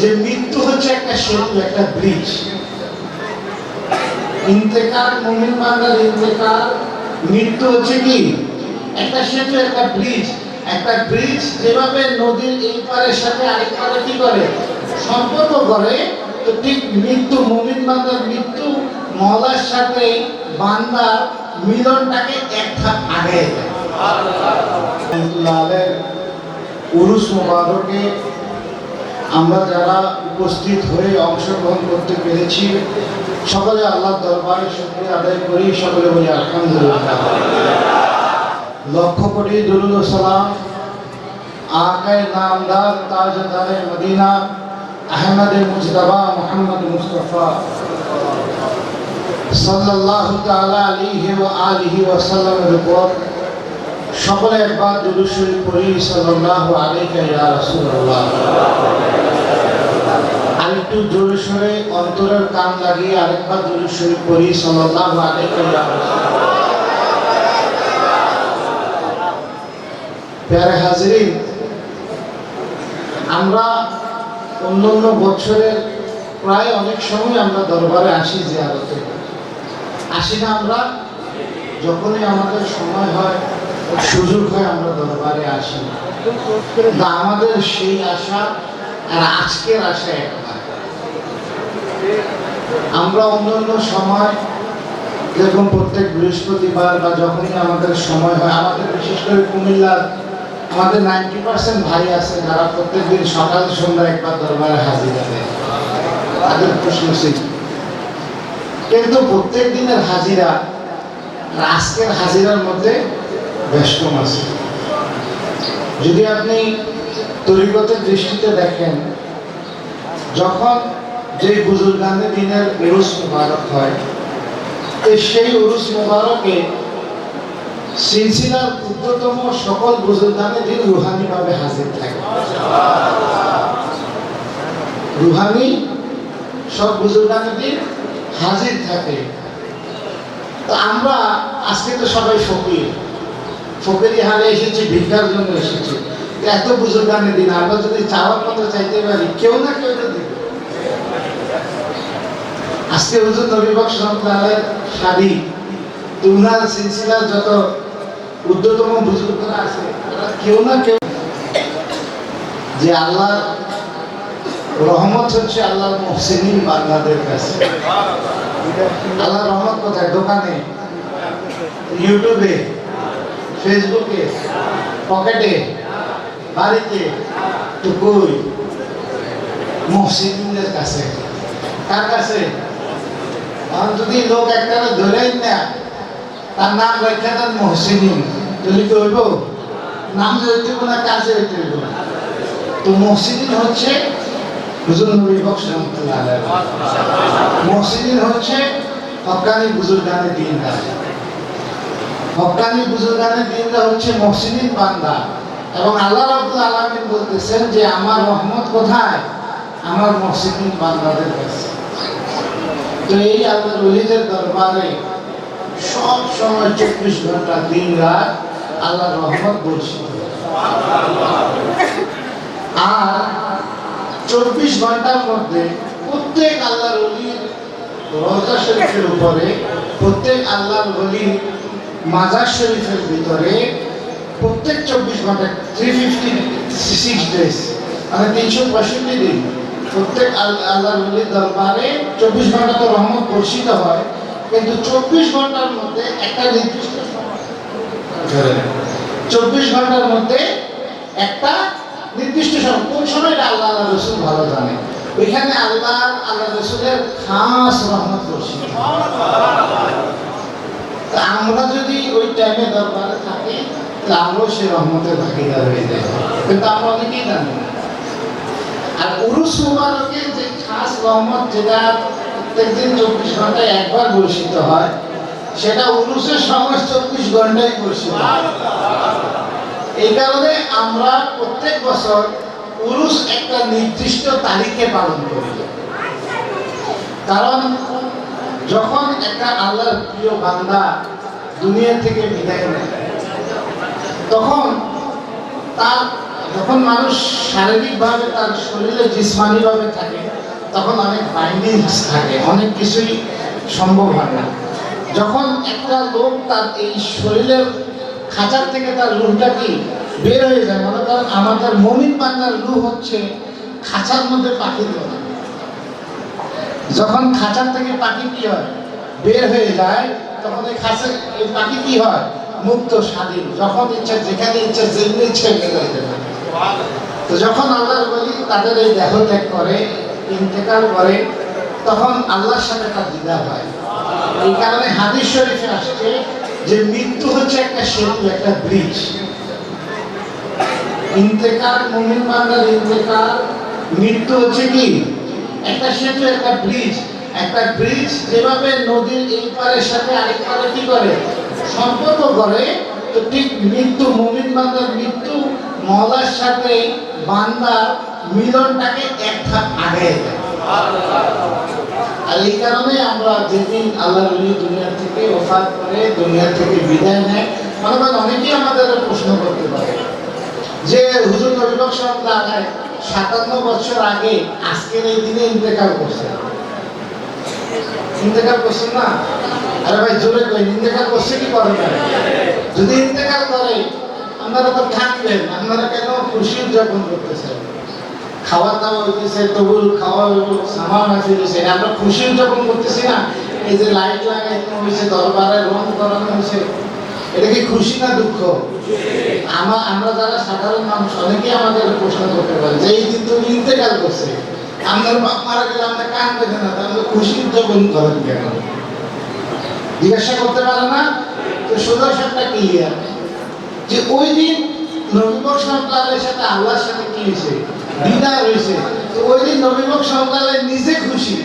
যে মৃত্যু হচ্ছে একটা সেতু একটা ব্রিজ। ইন্তেকার মুমিন বান্দার ইন্তেকার মৃত্যু হচ্ছে কি? একটা সেতু একটা ব্রিজ। একটা ব্রিজ যেভাবে নদীর এই পারের সাথে আরেক পারে কি করে? সম্পর্ক করে। তো ঠিক মৃত্যু মুমিন বান্দার মৃত্যু মহলার সাথে বান্দার মিলনটাকে এক ধাপ আগে। উরুস মোবারকে আমরা যারা উপস্থিত হয়ে অংশগ্রহণ করতে পেরেছি, সকলে আল্লাহ দরবারে শুক্রিয়া আদায় করি, সকলে বলি আলহামদুলিল্লাহ। লক্ষ কোটি দুরুদ ও সালাম, আকায় নামদার তাজদারে মদিনা, আহমদ মুজতবা মোহাম্মদ মুস্তফা। সাল্লাল্লাহু তাআলা আলাইহি ওয়া আলিহি ওয়া সাল্লামের উপর সকলে একবার দুরূদ শরীফ পড়ি রাসূলুল্লাহ। আরেকটু অন্তরের কান লাগিয়ে আরেকবার পড়ি সাল্লাল্লাহু আলাইহি প্যারে হাজিরিন, আমরা অন্য অন্য বছরের প্রায় অনেক সময় আমরা দরবারে আসি জিয়ারতে। আসি না আমরা? যখনই আমাদের সময় হয় সুযোগ হয় আমরা দরবারে আসি। কিন্তু আমাদের সেই আশা আর আজকের আশা একটা আমরা অন্য অন্য সময়, যেরকম প্রত্যেক বৃহস্পতিবার বা যখনই আমাদের সময় হয়, আমাদের বিশেষ করে কুমিল্লার আমাদের নাইনটি পার্সেন্ট ভাই আছে, যারা প্রত্যেক দিন সকাল সন্ধ্যা একবার দরবারে হাজির দেয় তাদের সেই কিন্তু প্রত্যেক দিনের হাজিরা আজকের হাজিরার মধ্যে কম আছে। যদি আপনি তরিকতের দৃষ্টিতে দেখেন, যখন যে বুজুর্গানে দিনের উরুস মুবারক হয় সেই উরুস মুবারকে সিলসিলার ক্ষুদ্রতম সকল বুজুর্গানে দিন রুহানি ভাবে হাজির থাকে। রুহানি সব বুজুর্গানে দিন হাজির থাকে। তো আমরা, আজকে তো সবাই ফকির। ফকিরি হালে এসেছি, ভিক্ষার জন্য এসেছি। এত এত বুজুর্গানের দিন, আমরা যদি চাওয়ার মতো চাইতে পারি, কেউ না কেউ দিবে। আজকে হুজুর নবী বক্স রহমতুল্লাহের শাড়ি তো উনার সিলসিলার যত উদ্যতম বুজুর্গরা আছে কেউ না কেউ যে আল্লাহ রহমত হচ্ছে আল্লাহর মুহসিনিন বান্দাদের কাছে। আল্লাহ রহমত কোথায়? দোকানে? ইউটিউবে ফেসবুকে পকেটে বাড়িতে তো কই মুহসিনদের কাছে। কার কাছে? কারণ যদি লোক একটা ধরেই না তার নাম রেখে দেন মহসিনিন যদি কি হইব? নাম হইব না কাজে হইতে তো মহসিনিন হচ্ছে হুজুর নবী বক্স রহমতুল্লাহ আলাইহি। মহসিনিন হচ্ছে হকানি বুজুর্গানের দিনরা হকানি বুজুর্গানের দিনরা হচ্ছে মহসিনিন বান্দা। এবং আল্লাহ রাব্বুল আলামিন বলতেছেন যে, আমার রহমত কোথায়? আমার মহসিনিন বান্দাদের কাছে। তো এই আল্লাহর ওলিদের দরবারে সব সময় চব্বিশ ঘণ্টা দিন রাত আল্লাহ রহমত বলছিল আর চব্বিশ ঘণ্টার মধ্যে প্রত্যেক আল্লাহর অলির রোজা শরীফের উপরে প্রত্যেক আল্লাহর অলির মাজার শরীফের ভিতরে প্রত্যেক চব্বিশ ঘণ্টা থ্রি ফিফটি সিক্স ডেজ মানে তিনশো পঁয়ষট্টি দিন। প্রত্যেক আল- দরবারে চব্বিশ ঘণ্টা তো রহমত বর্ষিত হয় কিন্তু চব্বিশ ঘণ্টার মধ্যে একটা নির্দিষ্ট চব্বিশ ঘণ্টার মধ্যে একটা নির্দিষ্ট সময়। কোন সময়টা আল্লাহ আল্লাহ রসুল ভালো জানে? ওইখানে আল্লাহ আল্লাহ রসুলের খাস রহমত বর্ষিত আমরা যদি ওই টাইমে দরবারে থাকি, তাহলে সেই রহমতের ভাগিদার হয়ে যাই। কিন্তু আমরা অনেকেই জানি আর উরুস মুবারকের যে খাস রহমত যেটা প্রত্যেকদিন চব্বিশ ঘন্টায় একবার বর্ষিত হয়, সেটা উরুসের সময় চব্বিশ ঘন্টায় বর্ষিত এই কারণে আমরা প্রত্যেক বছর উরুস একটা নির্দিষ্ট তারিখে পালন করি। কারণ আল্লাহর প্রিয় বান্দা দুনিয়া থেকে বিদায় নেয়। তখন তার, যখন মানুষ শারীরিকভাবে, তার শরীরে জিসমানিভাবে থাকে, তখন অনেক বাইন্ডিংস থাকে, অনেক কিছুই সম্ভব হয় না। যখন একটা লোক তার এই শরীরের খাঁচার থেকে তার রুহটা কি বের হয়ে যায়, মনে করেন আমাদের মমিন বান্নার রুহ হচ্ছে খাঁচার মধ্যে পাখি তোলা। যখন খাঁচার থেকে পাখি কি হয়? বের হয়ে যায়, তখন এই এই পাখি কি হয়? মুক্ত, স্বাধীন। যখন ইচ্ছা, যেখানে ইচ্ছা, যেমনি ইচ্ছে বের হয়ে যাবে তো যখন আল্লাহর বলি, তাদের এই দেহ ত্যাগ করে, ইন্তেকাল করে, তখন আল্লাহর সাথে তার দিদা হয়। এই কারণে হাদিস শরীফে আসছে যে মৃত্যু হচ্ছে একটা সেতু একটা ব্রিজ ইন্তেকাল, মুমিন বান্দার ইন্তেকাল, মৃত্যু হচ্ছে কি? একটা সেতু, একটা ব্রিজ একটা ব্রিজ যেভাবে নদীর এই পারের সাথে আরেক পারে কি করে? সম্পর্ক করে। তো ঠিক মৃত্যু, মুমিন বান্দার মৃত্যু, মহলার সাথে বান্দার মিলনটাকে এক ধাপ আগে আর এই কারণে আমরা যেদিন আল্লাহ নবী দুনিয়া থেকে ওফাত করে, দুনিয়া থেকে বিদায় নেয়, মনে করেন অনেকেই আমাদের প্রশ্ন করতে পারে যে, হুজুর নবীবক সাহেব সাতান্ন বছর আগে আজকের এই দিনে ইন্তেকাল করছে ইন্তেকাল করছেন না? আরে ভাই, জোরে কই ইন্তেকার করছে কি করে না? যদি ইন্তেকাল করে, আপনারা তো থাকবেন, আপনারা কেন খুশি উদযাপন করতেছেন? খাওয়া দাওয়া হইতেছে তবুল খাওয়া সামান আছে আমরা খুশি উদযাপন করতেছি না? এই যে লাইট লাগাইতে হয়েছে দরবারে রং করানো হয়েছে এটা কি খুশি না দুঃখ? আমরা যারা সাধারণ মানুষ, অনেকেই আমাদের প্রশ্ন করতে পারে যে, এই দিন তুমি ইন্তেকাল করছে আপনার বাপ মারা গেলে আমরা কান পেতে না আমরা খুশি উদযাপন করেন কেন? জিজ্ঞাসা করতে পারে না? তো সোজা ক্লিয়ার যে ওই দিন নবীবক সাহেবের সাথে আল্লাহর সাথে কি হয়েছে? হয়েছে। তো ওই দিন নবীবক সাহেব নিজে খুশি।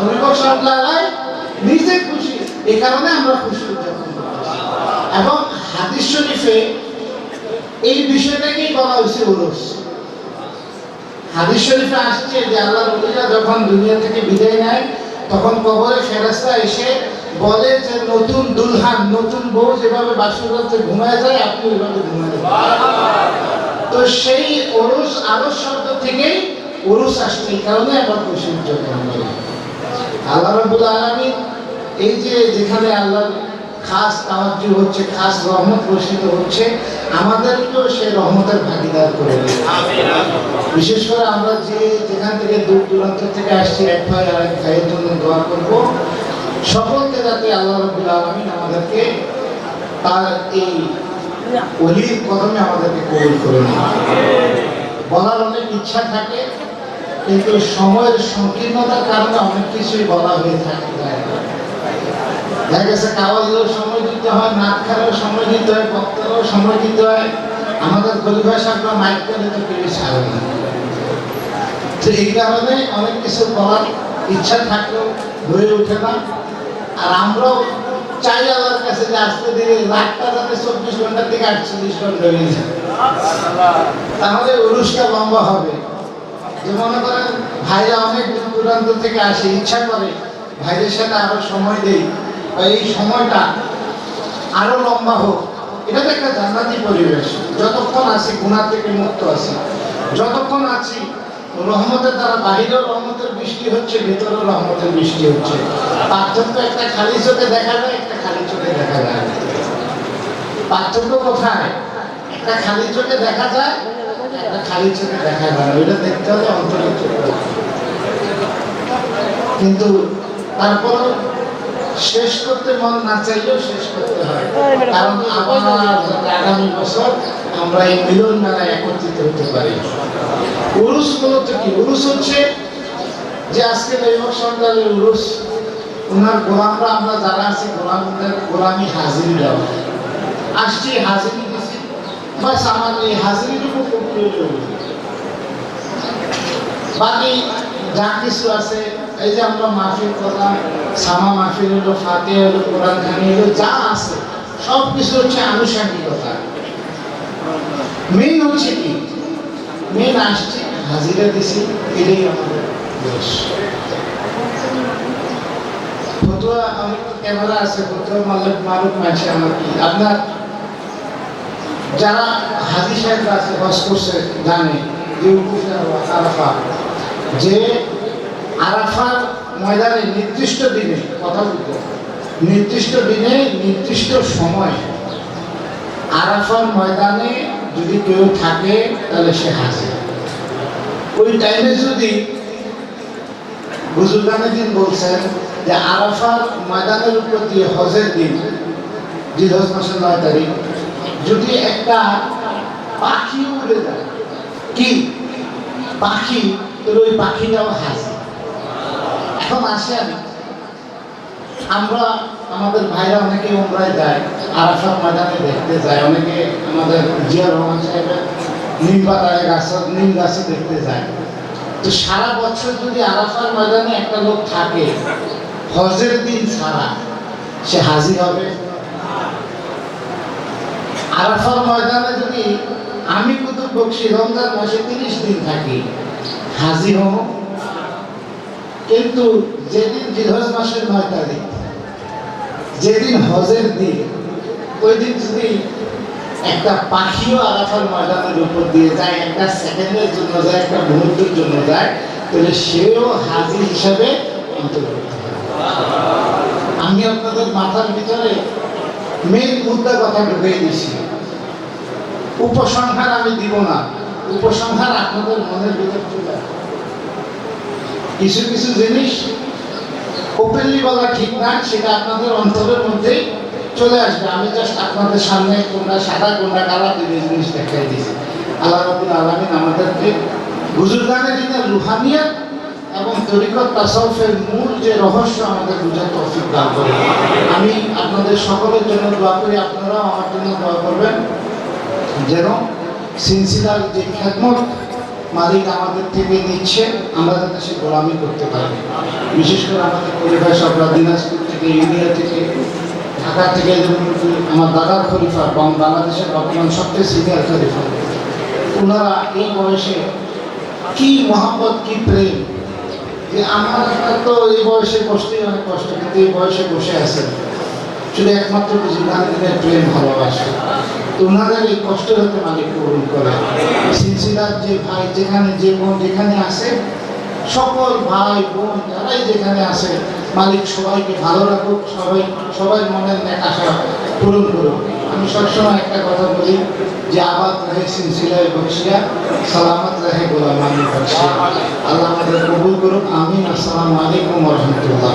নবীবক সাহেব নিজে খুশি। এই কারণে আমরা খুশি উদযাপন এবং হাদিস শরীফে এই বিষয়টাকেই বলা হয়েছে উরুস হাদিস শরীফে আসছে যে আল্লাহ নবীরা যখন দুনিয়া থেকে বিদায় নেয়, তখন কবরে ফেরেস্তা এসে বলে যে, নতুন দুলহান, নতুন বউ যেভাবে বাসুর রাতে ঘুমায় যায়, আপনি ওইভাবে ঘুমায় তো সেই ওরস, আরস শব্দ থেকেই ওরস আসছে, এই কারণে উদযাপন করি আল্লাহ রবুল আলমী এই যে যেখানে আল্লাহ খাস তাওয়াজ্জু হচ্ছে, খাস রহমত বর্ষিত হচ্ছে আমাদেরকেও সেই রহমতের ভাগিদার করে বিশেষ করে আমরা যে যেখান থেকে দূর দূরান্ত থেকে আসছি এক ভাই আর এক ভাইয়ের জন্য দোয়া করব। সকলকে যাতে আল্লাহ রবুল আলমিন আমাদেরকে তার এই অলির কদমে আমাদেরকে কবুল করে নেয় বলার অনেক ইচ্ছা থাকে কিন্তু সময়ের সংকীর্ণতার কারণে অনেক কিছুই বলা হয়ে থাকে। যায়। দেখা গেছে কাওয়াজেও সময় দিতে হয়, নাক সময় দিতে হয় সময় দিতে হয়। আমাদের এই কারণে অনেক কিছু বলার ইচ্ছা থাকলেও হয়ে আর আমরাও চাই কাছে যে যাতে চব্বিশ ঘণ্টা তাহলে উরুষটা লম্বা হবে। যে মনে করেন, ভাইরা অনেক দূর দূরান্ত থেকে আসে, ইচ্ছা করে, ভাইদের সাথে আরও সময় দেই। এই সময়টা আরও লম্বা হোক, এটা তো একটা জান্নাতি পরিবেশ। যতক্ষণ আছি গুণা থেকে মুক্ত আছি। যতক্ষণ আছি, রহমতের দ্বারা বাহিরেও রহমতের বৃষ্টি হচ্ছে, ভিতরেও রহমতের বৃষ্টি হচ্ছে। পার্থক্য একটা খালি চোখে দেখা যায়, একটা খালি চোখে দেখা যায়। পার্থক্য কোথায়? একটা খালি চোখে দেখা যায়, একটা খালি চোখে দেখা যায়। ওইটা দেখতে হলে অন্তরের চোখে কিন্তু তারপর শেষ করতে মন না চাইলেও শেষ করতে হয়। কারণ আবার আগামী বছর আমরা এই মিলন মেলায় একত্রিত হতে পারি। উরুস মূলত কি? উরুস হচ্ছে যে আজকে উরুস। ওনার গোলামরা আমরা যারা আছি গোলামদের গোলামি হাজিরি দেওয়া আসছি হাজিরি দিছি। বাস আমার এই হাজিরিটুকু কমপ্লিট হয়ে বাকি যা কিছু আছে এই যে আমরা মাহফিল করলাম সামা মাহফিল হলো ফাতে হলো, কোরআন খানি হলো, যা আছে, সব কিছু হচ্ছে আনুষঙ্গিকতা মেন হচ্ছে কি? মেন আসছে, হাজিরা দিছি, এটাই আমাদের ফতুয়া, আমার ক্যামেরা আছে, ফতুয়া মালিক মারুক আমার কি? আপনার যারা হাজি সাহেবরা আছে, হজ করছে, জানে যে আরাফা যে আরাফার ময়দানে নির্দিষ্ট দিনে, কথা বলতে নির্দিষ্ট দিনে, নির্দিষ্ট সময় আরাফার ময়দানে যদি কেউ থাকে, তাহলে সে হাজির। ওই টাইমে যদি বুজুর্গানে দিন বলছেন যে আরাফার ময়দানের উপর দিয়ে হজের দিন জিলহজ মাসের নয় তারিখ যদি একটা পাখি উড়ে যায়, কি? পাখি তোর ওই পাখিটাও হাসে এখন আসেন, আমরা আমাদের ভাইরা অনেকে উমরায় যায় আরাফার ময়দানে দেখতে যায়, অনেকে আমাদের জিয়া রহমান সাহেবের নিম পাতায় গাছ নিম গাছে দেখতে যায়। তো সারা বছর যদি আরাফার ময়দানে একটা লোক থাকে, হজের দিন ছাড়া, সে হাজির হবে? আরাফার ময়দানে যদি আমি কুতুব বকশি রমজান মাসে তিরিশ দিন থাকি, হাজির হব? কিন্তু যেদিন জিলহজ মাসের নয় তারিখ, যেদিন হজের দিন, ওই দিন যদি একটা পাখিও আরাফার ময়দানের উপর দিয়ে যায়, একটা সেকেন্ডের জন্য যায়, একটা মুহূর্তের জন্য যায়, তাহলে সেও হাজির হিসাবে আমি আপনাদের মাথার ভিতরে মেন মুদ্রা কথা ঢুকিয়ে দিছি উপসংহার আমি দিব না। উপসংহার আপনাদের মনের ভিতরে চলে। কিছু কিছু জিনিস ওপেনলি বলা ঠিক না, সেটা আপনাদের অন্তরের মধ্যেই চলে আসবে। আমি জাস্ট আপনাদের সামনে কোনটা সাদা কোনটা কালা দিবে জিনিস দেখাই দিয়েছি। আল্লাহ রাবুল আলমিন আমাদেরকে বুজুর্গানের দিনের রুহানিয়াত এবং তরিকত তাসাউফের মূল যে রহস্য আমাদের বুঝার তৌফিক দান করে আমি আপনাদের সকলের জন্য দোয়া করি, আপনারাও আমার জন্য দোয়া করবেন। যেন সিনসিলার যে খেদমত মালিক আমাদের থেকে নিচ্ছে, আমরা যাতে সে গোলামি করতে পারি। বিশেষ করে আমাদের পরিবার সবরা দিনাজপুর থেকে, ইন্ডিয়া থেকে, ঢাকা থেকে আমার দাদার খলিফা, এবং বাংলাদেশের বর্তমান সবচেয়ে সিনিয়র খলিফা। ওনারা এই বয়সে কি মহাব্বত, কি প্রেম? যে আমার তো এই বয়সে বসতেই অনেক কষ্ট, কিন্তু এই বয়সে বসে আছেন। শুধু একমাত্র বুঝিবানের প্রেম ভালোবাসা। তো ওনাদের এই কষ্ট যাতে মালিক পূরণ করে। সিলসিলার যে ভাই যেখানে যে বোন যেখানে আছে, সকল ভাই, বোন যারাই যেখানে আছে, মালিক সবাইকে ভালো রাখুক, সবাই সবাই মনের আশা পূরণ করুক। আমি সবসময় একটা কথা বলি যে আবাদ রাহে সিলসিলায় বক্সিয়া সালামত রাহে গোলামানি বক্সিয়া আল্লাহ আমাদের কবুল করুক, আমিন। আসসালামু আলাইকুম রহমতুল্লাহ।